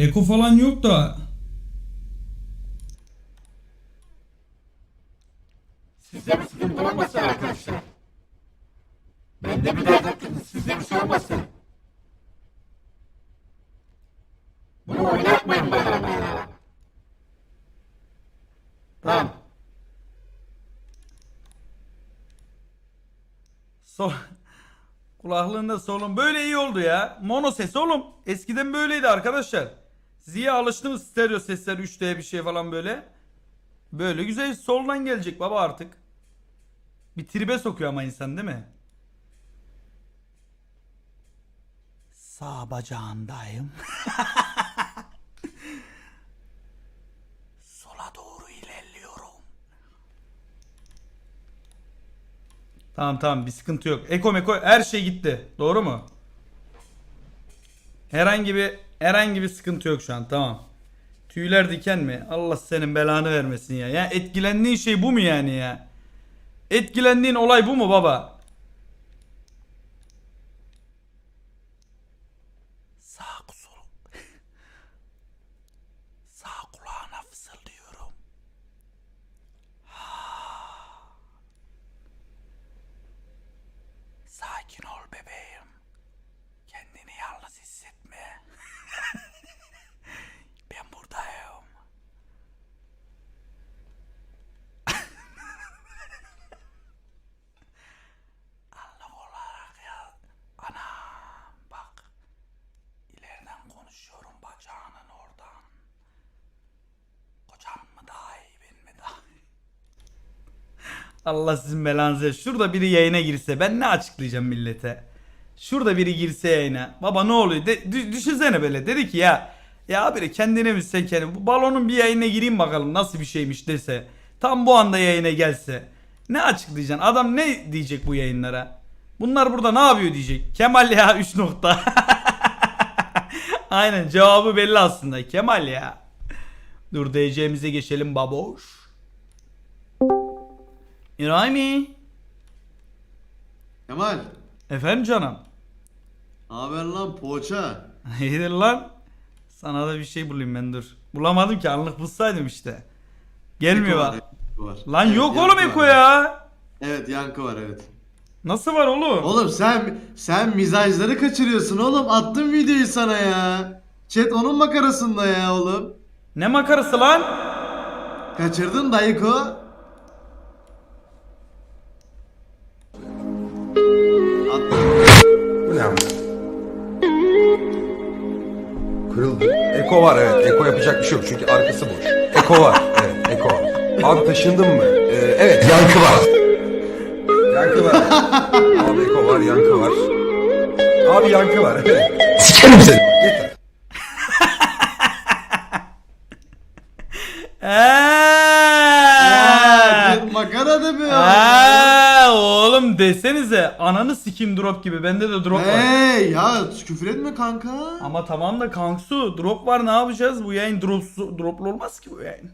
Eko falan yok da. Sizde bir sıkıntı olmasın arkadaşlar. Bende bir dert hakkında sizde bir şey olmasın. Bunu oynatmayın bana bana. Tamam. Sol Kulaklığında solun böyle iyi oldu ya. Mono ses oğlum. Eskiden böyleydi arkadaşlar. Siz iyi alıştınız stereo sesler 3D bir şey falan böyle. Böyle güzel soldan gelecek baba artık. Bir tribe sokuyor ama insan değil mi? Sağ bacağındayım. Sola doğru ilerliyorum. Tamam tamam bir sıkıntı yok. Eko meko her şey gitti. Doğru mu? Herhangi bir herhangi bir sıkıntı yok şu an tamam. Tüyler diken mi? Allah senin belanı vermesin ya. Ya etkilendiğin şey bu mu yani ya? Etkilendiğin olay bu mu baba? Sağ sol. Sağ kulağına fısıldıyorum. Sakin ol bebeğim. Kendini yalnız hissetme. ben buradayım. Anlık olarak ya. Anam bak. İleriden konuşuyorum bacağının oradan. Kocam mı daha iyi ben mi daha iyi? Allah sizin belanızı. Şurada biri yayına girse ben ne açıklayacağım millete? Şurada biri girse yayına. Baba ne oluyor? De, dü- düşünsene böyle. Dedi ki ya ya abi kendine mi sen kendine bu balonun bir yayına gireyim bakalım nasıl bir şeymiş dese. Tam bu anda yayına gelse. Ne açıklayacaksın? Adam ne diyecek bu yayınlara? Bunlar burada ne yapıyor diyecek. Kemal ya 3 nokta. Aynen cevabı belli aslında. Kemal ya. Dur DC'mize geçelim baboş. İrami. Kemal, Efendim canım. haber lan poğaça. İyidir lan. Sana da bir şey bulayım ben dur. Bulamadım ki anlık bulsaydım işte. Gelmiyor Eko bak. var, Eko var. Lan Evet, yok yankı oğlum var. Eko ya. Evet, yankı var evet. Nasıl var oğlum? Oğlum sen sen mizajları kaçırıyorsun oğlum. Attım videoyu sana ya. Chat onun makarasında ya oğlum. Ne makarası lan? Kaçırdın dayıko. Bu ne ama? Kırıldı. Eko var evet. Eko yapacak bir şey yok çünkü arkası boş. Eko var. Evet Eko var. Abi taşındın mı? Ee, evet. Yankı var. Yankı var. Abi Eko var, yankı var. Abi yankı var. Evet. Sikerim seni. Yeter. Aa, Eee. bir makara da bir Eee, oğlum desenize ananı sikim drop gibi bende de drop var. Hey ya küfür etme kanka. Ama tamam da Kangsu drop var ne yapacağız bu yayın dropsu, droplu olmaz ki bu yayın.